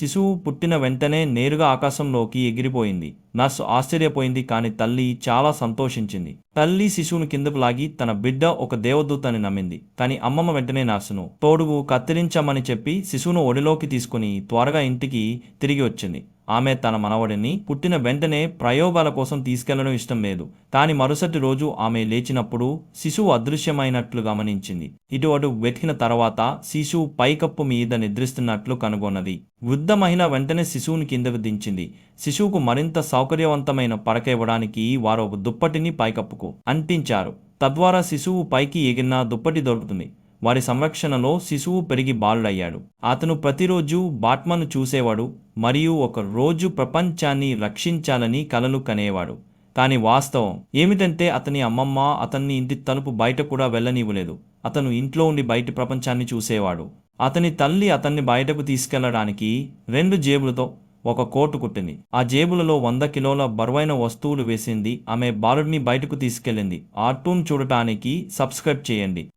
శిశువు పుట్టిన వెంటనే నేరుగా ఆకాశంలోకి ఎగిరిపోయింది. నర్సు ఆశ్చర్యపోయింది కాని తల్లి చాలా సంతోషించింది. తల్లి శిశువును కిందకు లాగి తన బిడ్డ ఒక దేవదూతని నమ్మింది. తని అమ్మమ్మ వెంటనే నర్సును తోడుగు కత్తిరించమని చెప్పి శిశువును ఒడిలోకి తీసుకుని త్వరగా ఇంటికి తిరిగి వచ్చింది. ఆమె తన మనవడిని పుట్టిన వెంటనే ప్రయోగాల కోసం తీసుకెళ్ళడం ఇష్టం లేదు. కానీ మరుసటి రోజు ఆమె లేచినప్పుడు శిశువు అదృశ్యమైనట్లు గమనించింది. ఇటు అటు వెతికిన తర్వాత శిశువు పైకప్పు మీద నిద్రిస్తున్నట్లు కనుగొన్నది. వృద్ధ మహిళ వెంటనే శిశువుని కిందకు దించింది. శిశువుకు మరింత సౌకర్యవంతమైన పడక ఇవ్వడానికి వారు ఒక దుప్పటిని పైకప్పుకు అంటించారు. తద్వారా శిశువు పైకి ఎగిరిన దుప్పటి దొరుకుతుంది. వారి సంరక్షణలో శిశువు పెరిగి బాలుడయ్యాడు. అతను ప్రతిరోజు బాట్మను చూసేవాడు మరియు ఒక రోజు ప్రపంచాన్ని రక్షించాలని కలలు కనేవాడు. కానీ వాస్తవం ఏమిటంటే అతని అమ్మమ్మ అతన్ని ఇంటి తలుపు బయట కూడా వెళ్ళనివ్వలేదు. అతను ఇంట్లో ఉండి బయట ప్రపంచాన్ని చూసేవాడు. అతని తల్లి అతన్ని బయటకు తీసుకెళ్ళడానికి రెండు జేబులతో ఒక కోటు కుట్టింది. ఆ జేబులలో వంద కిలోల బరువైన వస్తువులు వేసింది. ఆమె బాలుడిని బయటకు తీసుకెళ్ళింది. ఆర్టూన్ చూడటానికి సబ్స్క్రైబ్ చేయండి.